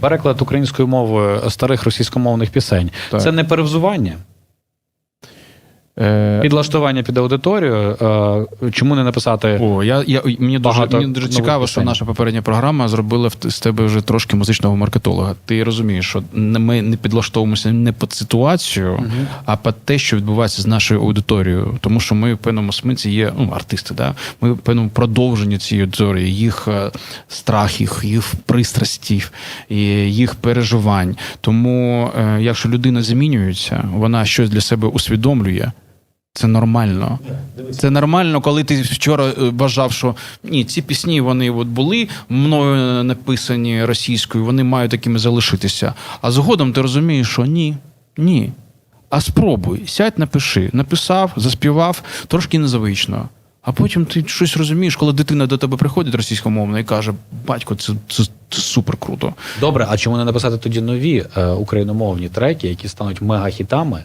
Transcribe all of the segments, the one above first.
Переклад українською мовою старих російськомовних пісень. Так. Це не перевзування, підлаштування під аудиторію. Е, Чому не написати О, я, я мені дуже Багато мені дуже цікаво, що наша попередня програма зробила з тебе вже трошки музичного маркетолога. Ти розумієш, що ми не підлаштовуємося не під ситуацію, а під те, що відбувається з нашою аудиторією. Тому що ми в певному смислі є ну, артисти, да? ми в певному продовженні цієї аудиторії, їх е, страх, їх, їх пристрастів, їх переживань. Тому, е, якщо людина змінюється, вона щось для себе усвідомлює. Це нормально. Це нормально, коли ти вчора е, вважав, що ні, ці пісні вони от були мною написані російською, вони мають такими залишитися. А згодом ти розумієш, що ні, ні. А спробуй, сядь, напиши. Написав, заспівав, трошки незвично. А потім ти щось розумієш, коли дитина до тебе приходить російськомовна і каже: батько, це, це, це супер круто. добре, а чому не написати тоді нові е, україномовні треки, які стануть мегахітами,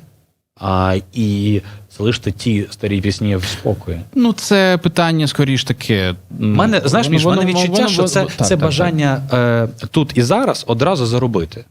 а, і залишити ті старі пісні в спокої? Ну, це питання скоріш таке. Мене, знаєш, між мене відчуття, що це, це бажання так. е, тут і зараз одразу заробити.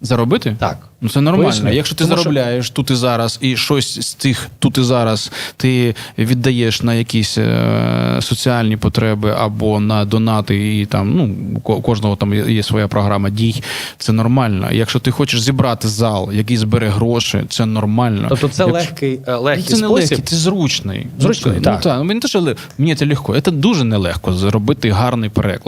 Заробити. Так. Ну це нормально. Поясню. Якщо ти Тому що- заробляєш тут і зараз, і щось з цих тут і зараз ти віддаєш на якісь е, соціальні потреби або на донати, і там ну у ко- кожного там є своя програма дій. Це нормально. Якщо ти хочеш зібрати зал, який збере гроші, це нормально. Тобто це Якщо- легкий, е, легкий це не спосіб. легкий, це зручний. Зручний, ну, так. так. Ну, не те, що мені це легко. Це дуже нелегко зробити гарний переклад.